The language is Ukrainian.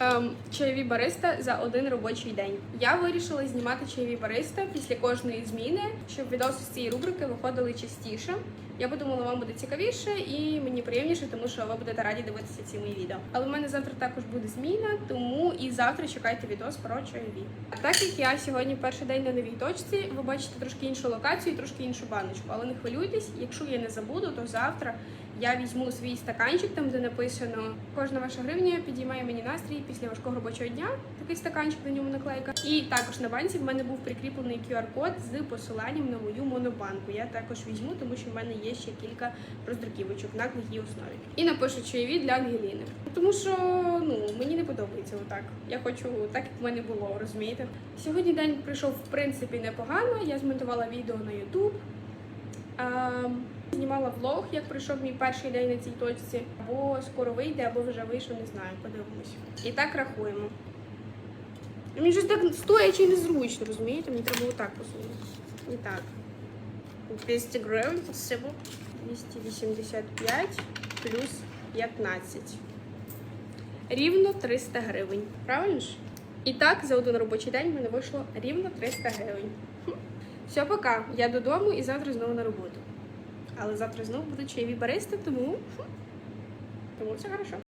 Ем, чайові бариста за один робочий день. Я вирішила знімати чайові бариста після кожної зміни, щоб відоси з цієї рубрики виходили частіше. Я подумала, вам буде цікавіше і мені приємніше, тому що ви будете раді дивитися ці мої відео. Але в мене завтра також буде зміна, тому і завтра чекайте відос про чайові. Так як я сьогодні перший день на новій точці, ви бачите трошки іншу локацію, трошки іншу баночку. Але не хвилюйтесь, якщо я не забуду, то завтра я візьму свій стаканчик, там де написано кожна ваша гривня підіймає мені настрій після важкого робочого дня. Такий стаканчик на ньому наклейка. І також на банці в мене був прикріплений QR-код з посиланням на мою монобанку. Я також візьму, тому що в мене є ще кілька роздруківочок на її основі. І напишу чайові для Ангеліни. Тому що ну мені не подобається отак. Я хочу так, як в мене було, розумієте? Сьогодні день прийшов в принципі непогано. Я змонтувала відео на YouTube. Знімала влог, як пройшов мій перший день на цій точці. Або скоро вийде, або вже вийшов, не знаю, подивимось. І так рахуємо. Мені щось так стоячи незручно, розумієте? Мені треба отак посунути. І так. 200 гривень, спасибо. 285 плюс 15. Рівно 300 гривень. Правильно ж? І так, за один робочий день в мене вийшло рівно 300 гривень. Все, пока. Я додому і завтра знову на роботу. Але завтра знову будуть чайові баристи, тому, тому все хорошо.